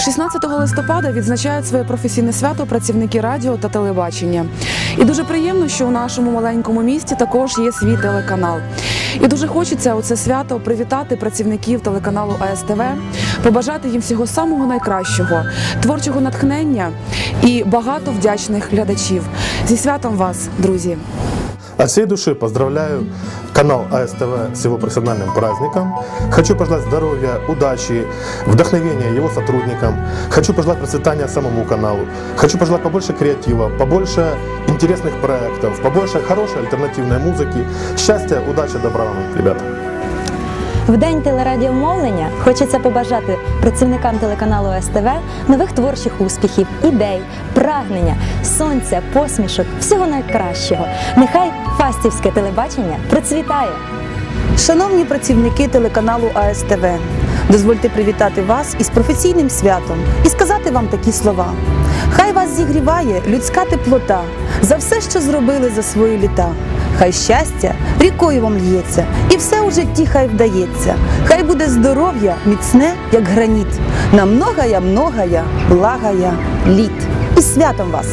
16 листопада відзначають своє професійне свято працівники радіо та телебачення. І дуже приємно, що у нашому маленькому місті також є свій телеканал. І дуже хочеться у це свято привітати працівників телеканалу АСТВ, побажати їм всього самого найкращого, творчого натхнення і багато вдячних глядачів. Зі святом вас, друзі! От всей души поздравляю канал АСТВ с его профессиональным праздником. Хочу пожелать здоровья, удачи, вдохновения его сотрудникам. Хочу пожелать процветания самому каналу. Хочу пожелать побольше креатива, побольше интересных проектов, побольше хорошей альтернативной музыки. Счастья, удачи, добра вам, ребята. В день телерадіомовлення хочеться побажати працівникам телеканалу СТВ нових творчих успіхів, ідей, прагнення, сонця, посмішок, всього найкращого. Нехай фастівське телебачення процвітає. Шановні працівники телеканалу АСТВ, дозвольте привітати вас із професійним святом і сказати вам такі слова. Хай вас зігріває людська теплота за все, що зробили за свої літа. Хай щастя рікою вам л'ється, і все у житті хай вдається. Хай буде здоров'я міцне, як граніт, на многая, многая, благая літ. І святом вас!